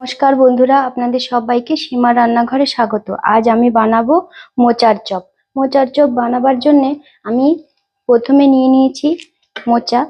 নমস্কার বন্ধুরা, আপনাদের সবাইকে সীমা রান্নাঘরে স্বাগত। আজ আমি বানাবো মোচার চপ। মোচার চপ বানাবার জন্য আমি প্রথমে নিয়ে নিয়েছি মোচা,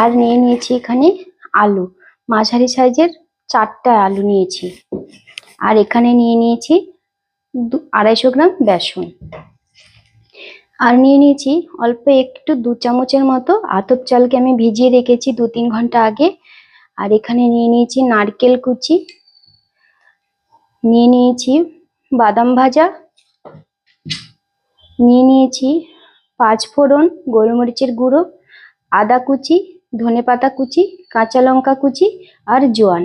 আর নিয়ে নিয়েছি এখানে আলু। মাঝারি সাইজের চারটা আলু নিয়েছি, আর এখানে নিয়ে নিয়েছি আড়াইশো গ্রাম বেসন। আর নিয়ে নিয়েছি অল্প একটু দু চামচের মতো আতপ চালকে আমি ভিজিয়ে রেখেছি দু তিন ঘণ্টা আগে। আর এখানে নিয়ে নিয়েছি নারকেল কুচি, নিয়ে নিয়েছি বাদাম ভাজা, নিয়ে নিয়েছি পাঁচ ফোড়ন গোলমরিচের গুঁড়ো, আদা কুচি ধনেপাতা কুচি, কাঁচা লঙ্কা কুচি আর জোয়ান।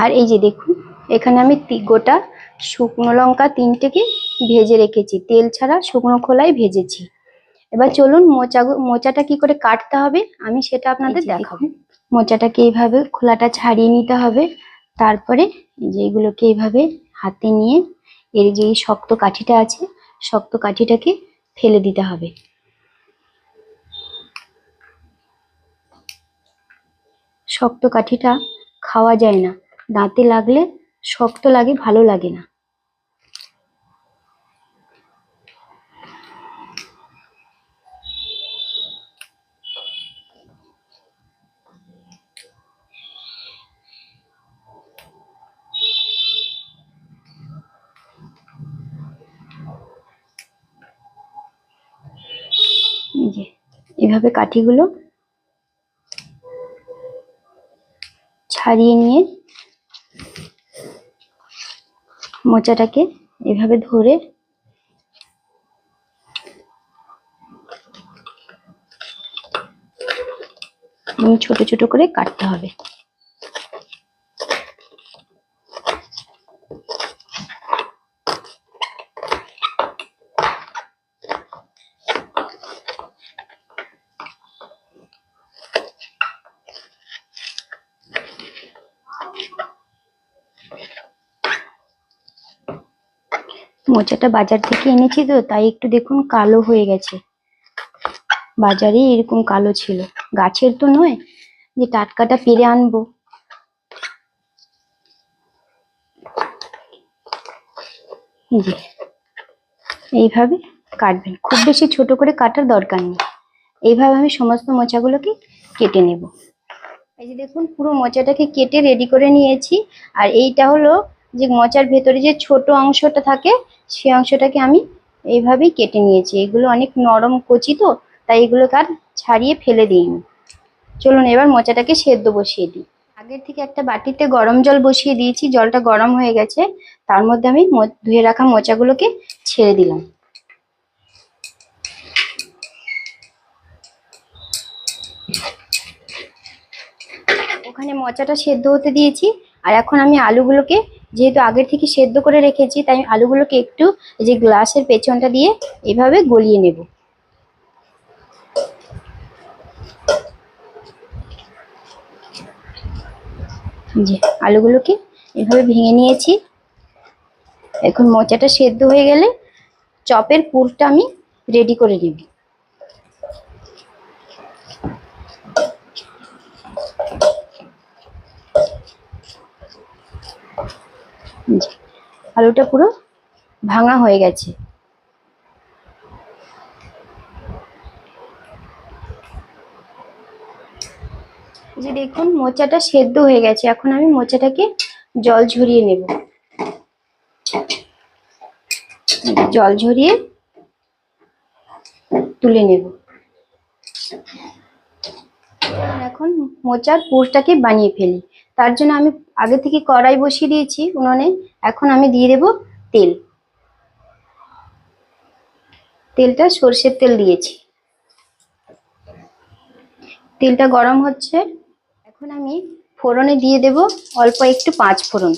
আর এই যে দেখুন, এখানে আমি গোটা শুকনো লঙ্কা তিনটেকে ভেজে রেখেছি। তেল ছাড়া শুকনো খোলায় ভেজেছি। এবার চলুন মোচা মোচাটা কি করে কাটতে হবে? আমি সেটা আপনাদের দেখাবো। মোচাটাকে এইভাবে খোলাটা ছাড়িয়ে নিতে হবে। তারপরে এই যে এগুলোকে এইভাবে হাতে নিয়ে এর যে শক্ত কাঠিটা আছে শক্ত কাঠিটাকে ফেলে দিতে হবে। শক্ত কাঠিটা খাওয়া যায় না। দাঁতে লাগলে শক্ত লাগে ভালো লাগে না এই যে এভাবে কাঠিগুলো ছাড়িয়ে নিয়ে মোচাটাকে এভাবে ধরে ছোট ছোট করে কাটতে হবে। মোচাটা বাজার থেকে এনেছি তো, তাই একটু দেখুন কালো হয়ে গেছে। বাজারে এরকম কালো ছিল। গাছের তো নয়, যে টাটকাটা পেরে আনব। এইভাবে কাটবেন। খুব বেশি ছোট করে কাটার দরকার নেই। এইভাবে আমি সমস্ত মোচাগুলোকে কেটে নেব। এই যে দেখুন, পুরো মোচাটাকে কেটে রেডি করে নিয়েছি। আর এইটা হলো যে মোচার ভেতরে যে ছোট অংশটা থাকে সেই অংশটাকে আমি এইভাবেই কেটে নিয়েছি। এগুলো অনেক নরম কচি তো, তাই এগুলোকে আর ছাড়িয়ে ফেলে দিইনি। চলুন এবার মোচাটাকে সেদ্ধ বসিয়ে দিই। আগের থেকে একটা বাটিতে গরম জল বসিয়ে দিয়েছি, জলটা গরম হয়ে গেছে। তার মধ্যে আমি ধুয়ে রাখা মোচাগুলোকে ছেড়ে দিলাম। ওখানে মোচাটা সেদ্ধ হতে দিয়েছি। আর এখন আমি আলুগুলোকে যেহেতু আগের থেকে সেদ্ধ করে রেখেছি, তাই আমি আলুগুলোকে একটু যে গ্লাসের পেছনটা দিয়ে এভাবে গলিয়ে নেব। যে আলুগুলোকে এভাবে ভেঙে নিয়েছি। এখন মোচাটা সেদ্ধ হয়ে গেলে চপের পুরটা আমি রেডি করে নেব। আলুটা পুরো ভাঙা হয়ে গেছে। যে দেখুন, মোচাটা সেদ্ধ হয়ে গেছে। এখন আমি মোচাটাকে জল ঝরিয়ে নেব। জল ঝরিয়ে তুলে নেব। এখন মোচার পুরটাকে বানিয়ে ফেলি। তার জন্য আমি আগে থেকে কড়াই বসিয়ে দিয়েছি উনুনে। এখন আমি দিয়ে দেব তেল। তেলটা সর্ষের তেল দিয়েছি। তেলটা গরম হচ্ছে। এখন আমি ফোড়নে দিয়ে দেব অল্প একটু পাঁচ ফোড়ন।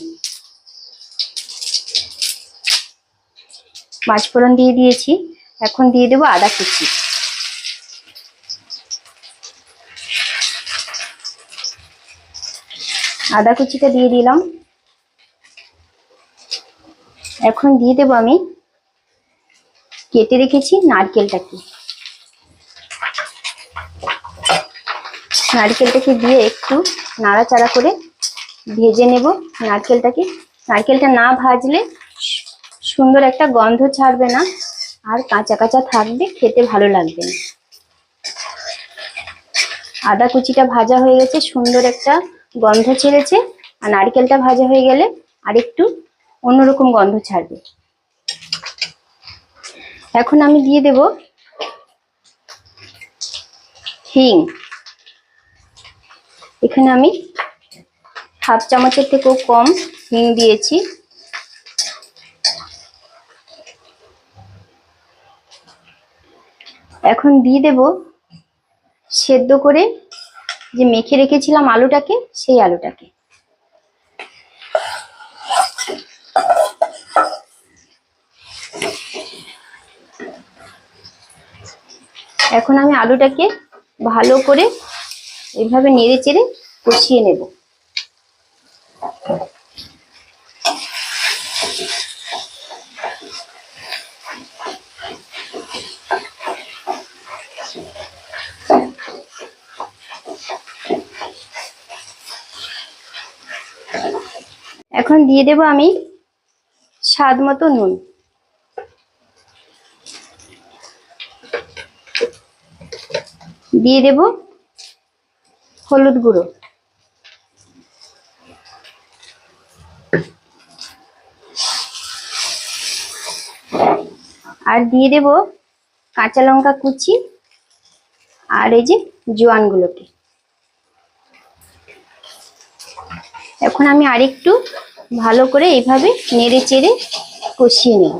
পাঁচ ফোড়ন দিয়ে দিয়েছি। এখন দিয়ে দেব আদা কুচি। আদা কুচিটা দিয়ে দিলাম। এখন দিয়ে দেবো আমি কেটে রেখেছি নারকেলটাকে। নারকেলটাকে দিয়ে একটু নাড়াচাড়া করে ভেজে নেব নারকেলটাকে। নারকেলটা না ভাজলে সুন্দর একটা গন্ধ ছাড়বে না, আর কাঁচা কাঁচা থাকবে, খেতে ভালো লাগবে না। আদা কুচিটা ভাজা হয়ে গেছে, সুন্দর একটা গন্ধ ছেড়েছে আর নারকেলটা ভাজা হয়ে গেলে আরেকটু অন্যরকম গন্ধ ছাড়বে। এখন আমি দিয়ে দেব হিং। এখানে আমি হাফ চামচের থেকেও কম হিং দিয়েছি। এখন দিয়ে দেব সেদ্ধ করে যে মেখে রেখেছিলাম আলুটাকে, সেই আলুটাকে। এখন আমি আলুটাকে ভালো করে এভাবে নেড়ে চেড়ে কষিয়ে নেব। এখন দিয়ে দেব আমি স্বাদ মতো নুন। দিয়ে দেব হলুদ গুঁড়ো। আর দিয়ে দেব কাঁচা লঙ্কা কুচি আর এই যে জোয়ানগুলোকে। এখন আমি আরেকটু ভালো করে এইভাবে নেড়ে চেড়ে কষিয়ে নেব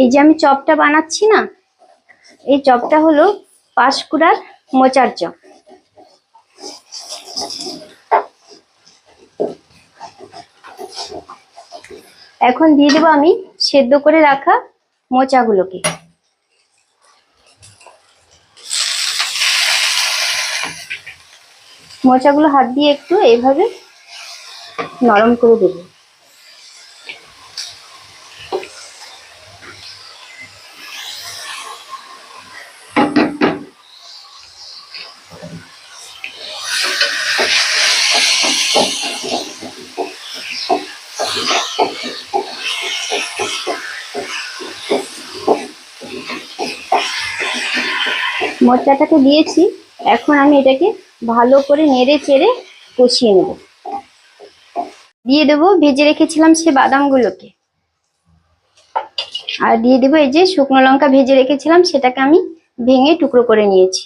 এই যে আমি চপটা বানাচ্ছি না, এই চপটা হলো পাঁশকুড়ার মোচার চপ। এখন দিয়ে দেবো আমি সেদ্ধ করে রাখা মোচাগুলোকে। মোচাগুলো হাত দিয়ে একটু এভাবে নরম করে দেবো। মোচাটাকে দিয়েছি। এখন আমি এটাকে ভালো করে নেড়ে চেড়ে কষিয়ে নেব। দিয়ে দেবো, ভেজে রেখেছিলাম সে বাদামগুলোকে। আর দিয়ে দেবো এই যে শুকনো লঙ্কা ভেজে রেখেছিলাম, সেটাকে আমি ভেঙে টুকরো করে নিয়েছি।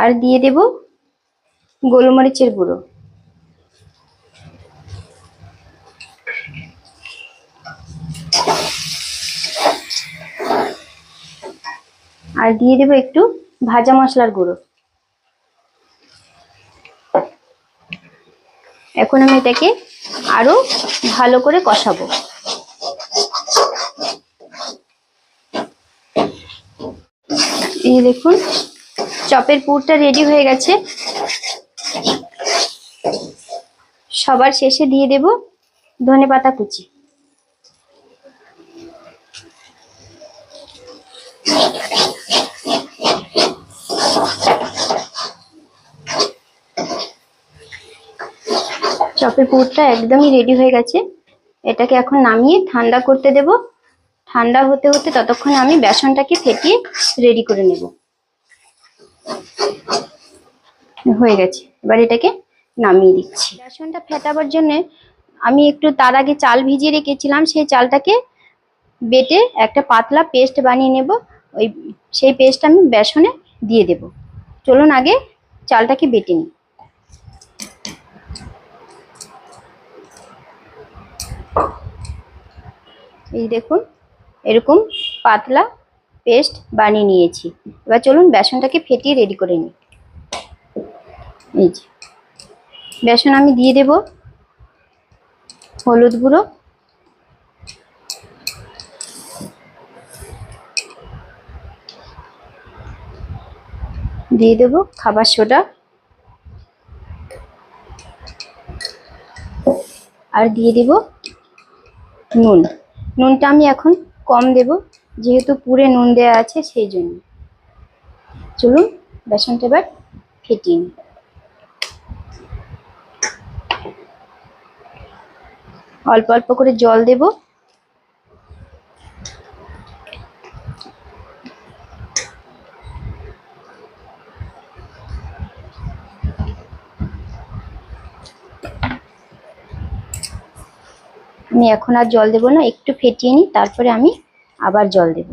আর দিয়ে দেব গোলমরিচের গুঁড়ো। আর দিয়ে দেবো একটু ভাজা মশলার গুঁড়ো। এখন আমি এটাকে আরও ভালো করে কষাবো। এই দেখুন, চপের পুরটা রেডি হয়ে গেছে। সবার শেষে দিয়ে দেব ধনে পাতা কুচি। চপের পুরটা একদমই রেডি হয়ে গেছে। এটাকে এখন নামিয়ে ঠান্ডা করতে দেব। ঠান্ডা হতে হতে ততক্ষণে আমি বেসনটাকে ফেটিয়ে রেডি করে নেব। হয়ে গেছে। এবার এটাকে নামিয়ে দিচ্ছি। বেসনটা ফেটাবার জন্য আমি একটু তার আগে চাল ভিজিয়ে রেখেছিলাম। সেই চালটাকে বেটে একটা পাতলা পেস্ট বানিয়ে নেব। ওই সেই পেস্ট আমি বেসনে দিয়ে দেব। চলুন আগে চালটাকে বেটে নিই। এই দেখুন, এরকম পাতলা পেস্ট বানিয়ে নিয়েছি। এবার চলুন বেসনটাকে ফেটিয়ে রেডি করে নিই। এই যে, বেসন আমি দিয়ে দেব, হলুদ গুঁড়ো। দিয়ে দেব খাবার সোডা। আর দিয়ে দেব নুন। নুনটা আমি এখন কম দেব, যেহেতু পুরে নুন দেওয়া আছে সেই জন্য। চলুন বেসনটা এবার ফেটিয়ে নিই। অল্প অল্প করে জল দেব আমি এখন আর জল দেব না, একটু ফেটিয়ে নিই, তারপরে আমি আবার জল দেব।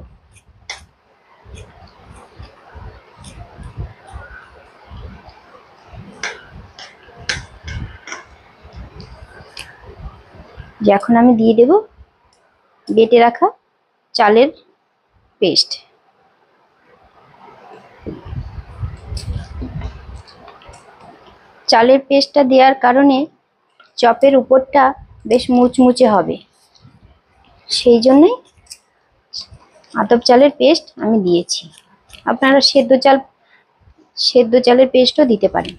এখন আমি দিয়ে দেব বেটে রাখা চালের পেস্ট। চালের পেস্টটা দেওয়ার কারণে চপের উপরটা বেশ মুচমুচে হবে। সেই জন্যই আতপ চালের পেস্ট আমি দিয়েছি। আপনারা সেদ্ধ চাল, সেদ্ধ চালের পেস্টও দিতে পারেন।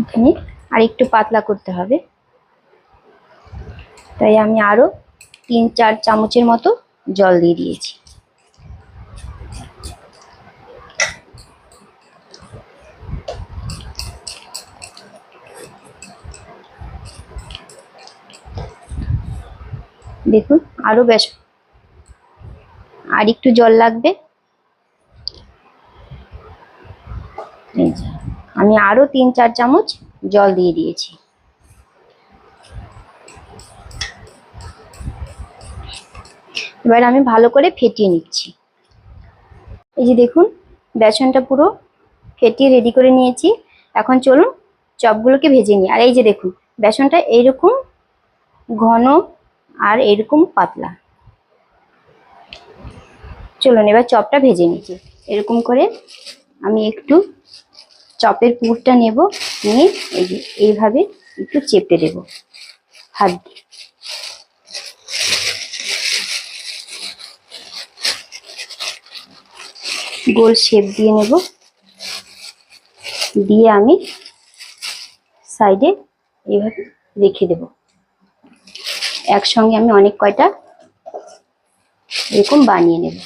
এখানে আর একটু পাতলা করতে হবে। তাই আমি আরও তিন চার চামচের মতো জল দিয়ে দিয়েছি। দেখুন, আরও বেশ আর একটু জল লাগবে। আমি আরও তিন চার চামচ জল দিয়ে দিয়েছি। এবার আমি ভালো করে ফেটিয়ে নিচ্ছি। এই যে দেখুন, বেসনটা পুরো ফেটিয়ে রেডি করে নিয়েছি। এখন চলুন চপগুলোকে ভেজে নিই। আর এই যে দেখুন, বেসনটা এইরকম ঘন আর এরকম পাতলা। চলুন, এবার চপটা ভেজে নিচ্ছি। এরকম করে আমি একটু চপের পুরটা নেব, নিয়ে এই এইভাবে একটু চেপে দেব হাত গোল শেপ দিয়ে নেব। দিয়ে আমি সাইডে এইভাবে রেখে দেব। একসঙ্গে আমি অনেক কয়টা এরকম বানিয়ে নেব।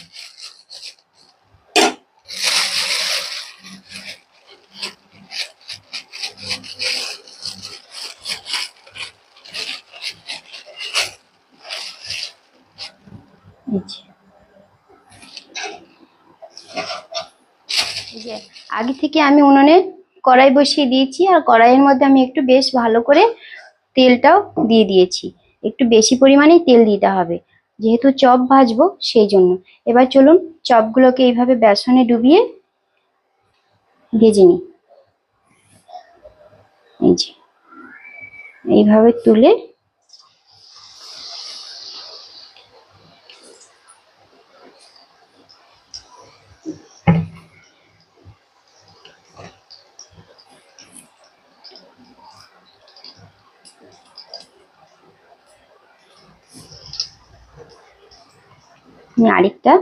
আগে থেকে আমি উনুনে কড়াই বসিয়ে দিয়েছি আর কড়াইয়ের মধ্যে আমি একটু বেশ ভালো করে তেলটাও দিয়ে দিয়েছি। একটু বেশি পরিমাণেই তেল দিতে হবে। যেহেতু চপ ভাজবো সেই জন্য এবার চলুন চপগুলোকে এইভাবে বেসনে ডুবিয়ে ভেজে নিই। এই যে। এইভাবে তুলে আমি আরেকটা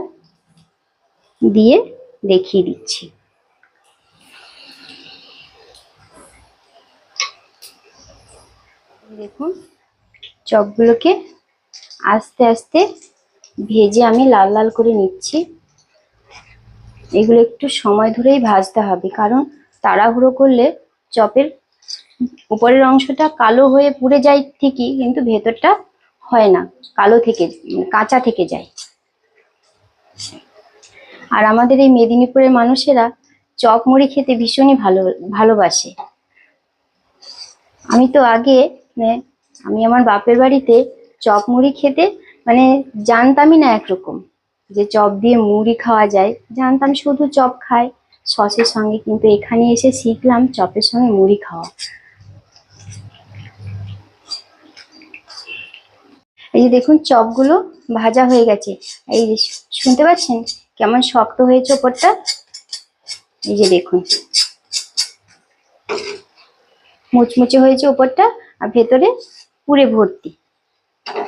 দিয়ে দেখিয়ে দিচ্ছি। দেখুন, চপগুলোকে আস্তে আস্তে ভেজে আমি লাল লাল করে নিচ্ছি। এগুলো একটু সময় ধরেই ভাজতে হবে, কারণ তাড়াহুড়ো করলে চপের উপরের অংশটা কালো হয়ে পুড়ে যায় ঠিকই, কিন্তু ভেতরটা হয় না, কালো থেকে, কাঁচা থেকে যায়। আর আমাদের এই মেদিনীপুরের মানুষেরা চপ মুড়ি খেতে ভীষণই ভালো, ভালোবাসে। আমি তো আগে মানে আমি আমার বাপের বাড়িতে চপ মুড়ি খেতে মানে জানতামই না একরকম যে চপ দিয়ে মুড়ি খাওয়া যায়। জানতাম শুধু চপ খায়, সসের সঙ্গে, কিন্তু এখানে এসে শিখলাম চপের সঙ্গে মুড়ি খাওয়া। এই যে দেখুন চপগুলো ভাজা হয়ে গেছে। এই যে শুনতে পাচ্ছেন? কেমন শক্ত হয়েছে ওপরটা? এই যে দেখুন। মুচমুচে হয়েছে ওপরটা আর ভেতরে পুরে ভর্তি।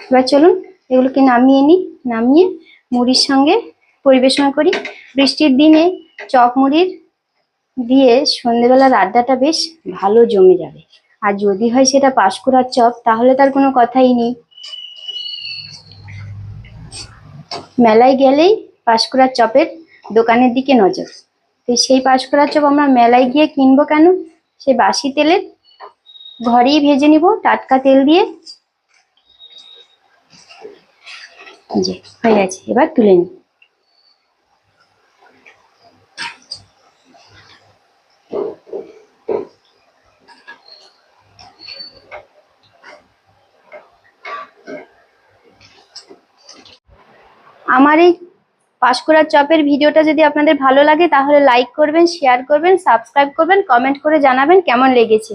এবার চলুন এগুলোকে নামিয়ে নিই। নামিয়ে মুড়ির সঙ্গে পরিবেশন করি। বৃষ্টির দিনে চপ মুড়ির দিয়ে সন্ধেবেলার আড্ডাটা বেশ ভালো জমে যাবে। আর যদি হয় সেটা পাঁশকুড়ার চপ, তাহলে তার কোনো কথাই নেই। মেলায় গেলেই পাঁশকুড়ার চপের দোকানের দিকে নজর। তো সেই পাঁশকুড়ার চপ আমরা মেলায় গিয়ে কিনবো কেন? সে বাসি তেলের ঘরেই ভেজে নিব, টাটকা তেল দিয়ে। যে, হয়ে গেছে। এবার তুলে নিই। আমার এই পাঁশকুড়ার চপের ভিডিওটা যদি আপনাদের ভালো লাগে, তাহলে লাইক করবেন শেয়ার করবেন সাবস্ক্রাইব করবেন কমেন্ট করে জানাবেন কেমন লেগেছে।